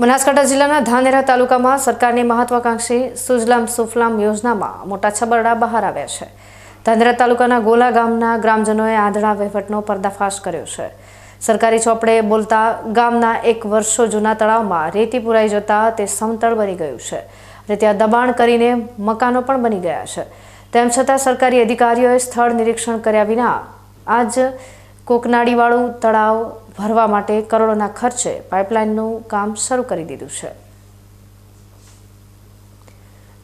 બનાસકાંઠા જિલ્લાના ધાનેરા તાલુકામાં સરકારની મહત્વાકાંક્ષી સુજલામ સુફલામ યોજનામાં મોટા છબરડા બહાર આવ્યા છે. ધાનેરા તાલુકાના ગોલા ગામના ગ્રામજનોએ આંધળા વહીવટનો પર્દાફાશ કર્યો છે. સરકારી ચોપડે બોલતા ગામના એક વર્ષો જૂના તળાવમાં રેતી પુરાઈ જતા તે સમતળ બની ગયું છે. અને ત્યાં દબાણ કરીને મકાનો પણ બની ગયા છે. તેમ છતાં સરકારી અધિકારીઓએ સ્થળ નિરીક્ષણ કર્યા વિના આજ કોકનાડીવાળું તળાવ ભરવા માટે કરોડોના ખર્ચે પાઇપલાઇનનું કામ શરૂ કરી દીધું છે.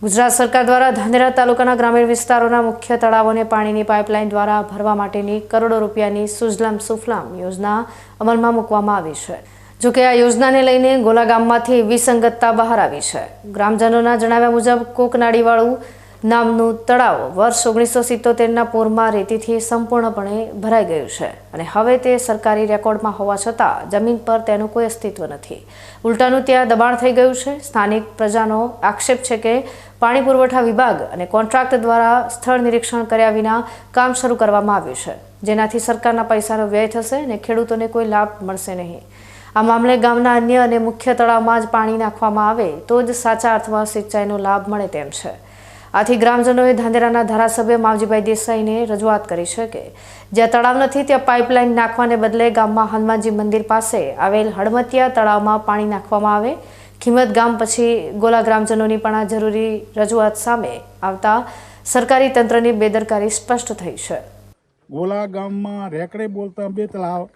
ગુજરાત સરકાર દ્વારા ધાનેરા તાલુકાના ગ્રામીણ વિસ્તારોના મુખ્ય તળાવોને પાણીની પાઇપલાઇન દ્વારા ભરવા માટેની કરોડો રૂપિયાની સુજલામ સુફલામ યોજના અમલમાં મૂકવામાં આવી છે. જોકે આ યોજનાને લઈને ગોલા ગામમાંથી વિસંગતતા બહાર આવી છે. ગ્રામજનોના જણાવ્યા મુજબ કોકનાડીવાળું નામનું તળાવ વર્ષ ઓગણીસો સિત્તોતેરના પૂરમાં રેતીથી સંપૂર્ણપણે ભરાઈ ગયું છે અને હવે તે સરકારી રેકોર્ડમાં હોવા છતાં જમીન પર તેનું કોઈ અસ્તિત્વ નથી. ઉલટાનું ત્યાં દબાણ થઈ ગયું છે. સ્થાનિક પ્રજાનો આક્ષેપ છે કે પાણી પુરવઠા વિભાગ અને કોન્ટ્રાક્ટ દ્વારા સ્થળ નિરીક્ષણ કર્યા વિના કામ શરૂ કરવામાં આવ્યું છે. જેનાથી સરકારના પૈસાનો વ્યય થશે અને ખેડૂતોને કોઈ લાભ મળશે નહીં. આ મામલે ગામના અન્ય અને મુખ્ય તળાવમાં જ પાણી નાખવામાં આવે તો જ સાચા અર્થમાં સિંચાઈનો લાભ મળે તેમ છે. આથી ગ્રામજનોએ ધાંધેરાના ધારાસભ્ય માવજીભાઈ દેસાઈને રજૂઆત કરી છે કે જ્યાં તળાવ નથી ત્યાં પાઇપલાઇન નાખવાને બદલે ગામમાં હનુમાનજી મંદિર પાસે આવેલ હડમતિયા તળાવમાં પાણી નાખવામાં આવે. ખીમત ગામ પછી ગોલા ગ્રામજનોની પણ આ જરૂરી રજૂઆત સામે આવતા સરકારી તંત્રની બેદરકારી સ્પષ્ટ થઈ છે. ગોલા ગામમાં રેકડે બોલતા બે તળાવ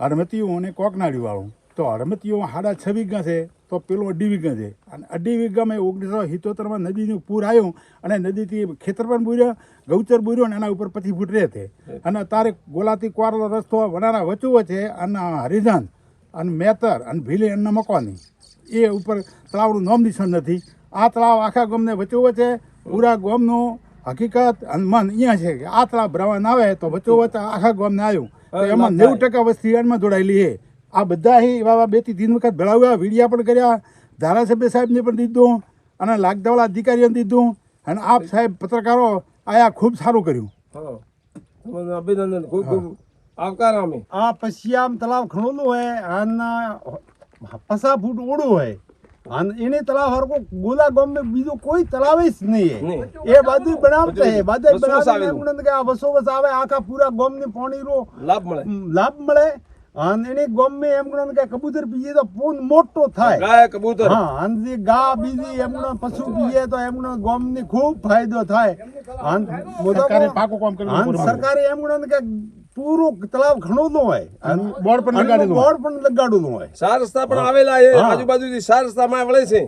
હડમતીઓ અને કોકનાડીવાળું તો હડમતીઓ હાડા છવી છે. તો પેલો અઢી વીઘા છે. અને અઢી વીઘામાં ઓગણીસો સિત્તોતેરમાં નદીનું પૂર આવ્યું અને નદીથી ખેતર પણ બુર્યો ગૌચર બુર્યો અને એના ઉપર પછી ફૂટ રહે છે અને તારે ગોલાથી કોરલો રસ્તો વનારા વચવો છે અને હરિધન અને મેતર અને ભીલી એમના મકવાની એ ઉપર તળાવનું નામ નિશાન નથી. આ તળાવ આખા ગામને વચો છે. પૂરા ગામનું હકીકત અને મન અહીંયા છે કે આ તળાવ ભરવાના આવે તો વચ્ચો આખા ગામને આવ્યું. એમાં નેવું ટકા વસ્તી એમાં જોડાયેલી છે. આ બધા અહીં એવા બેથી ત્રણ વખત ભરાવ્યા વિડિયા પણ કર્યા ધારાસભ્ય સાહેબને પણ દીધું અને લાગદાવાળા અધિકારીઓને દીધું. અને આપ સાહેબ પત્રકારો આયા ખૂબ સારું કર્યું. અભિનંદન ખૂબ ખૂબ આવકાર અમે. આ પછી આમ તલાવ ખણોલું હોય અને પસા ફૂટ ઓળું હોય અને એને તલાવ હરકો ગોલા ગામ બીજું કોઈ તલાવ જ નહીં. એ બધું બનાવતા હે બધે. બનાવીને કે આ વસો વસ આવે આખા પૂરા ગામ ને પાણી રો લાભ મળે. લાભ મળે. અને ગમે ગણો કે કબૂતર પીએ તો પૂન મોટો થાય. ગાય કબૂતર. હા આંધી ગા બીજી એમનો પશુ પીએ તો એમનો ગોમ ને ખૂબ ફાયદો થાય. સરકારે પાકો કામ કર્યું. સરકારે એમ ગણો કે પૂરું તળાવ ઘણું હોય. અને બોર્ડ પણ લગાડેલું હોય. બોર્ડ પણ લગાડેલું હોય. સાર રસ્તા પણ આવેલા છે. આજુબાજુથી ચાર રસ્તામાં વળે છે.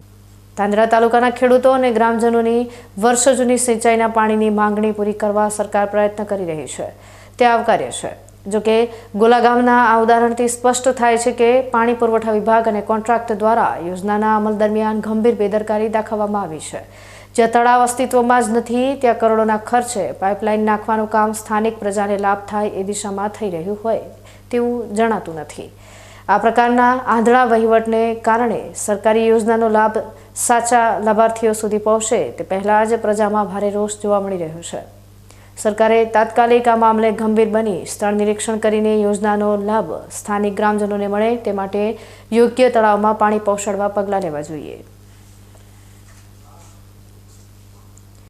ધાંધ્રા તાલુકાના ખેડૂતો અને ગ્રામજનોની વર્ષો જૂની સિંચાઈના પાણીની માંગણી પૂરી કરવા સરકાર પ્રયત્ન કરી રહી છે. તે આવકાર્ય છે. જોકે ગોલા ગામના આ ઉદાહરણથી સ્પષ્ટ થાય છે કે પાણી પુરવઠા વિભાગ અને કોન્ટ્રાક્ટ દ્વારા યોજનાના અમલ દરમિયાન ગંભીર બેદરકારી દાખવવામાં આવી છે. જ્યાં તળાવ અસ્તિત્વમાં જ નથી, ત્યાં કરોડોના ખર્ચે પાઇપલાઇન નાખવાનું કામ સ્થાનિક પ્રજાને લાભ થાય એ દિશામાં થઈ રહ્યું હોય તેવું જણાતું નથી. આ પ્રકારના આંધળા વહીવટને કારણે સરકારી યોજનાનો લાભ સાચા લાભાર્થીઓ સુધી પહોંચે તે પહેલાં જ પ્રજામાં ભારે રોષ જોવા મળી રહ્યો છે. સરકારે તાત્કાલિક આ મામલે ગંભીર બની. સ્થળ નિરીક્ષણ કરીને યોજનાનો લાભ સ્થાનિક ગ્રામજનોને મળે, તે માટે યોગ્ય તળાવમાં પાણી પહોંચાડવા પગલાં લેવા જોઈએ.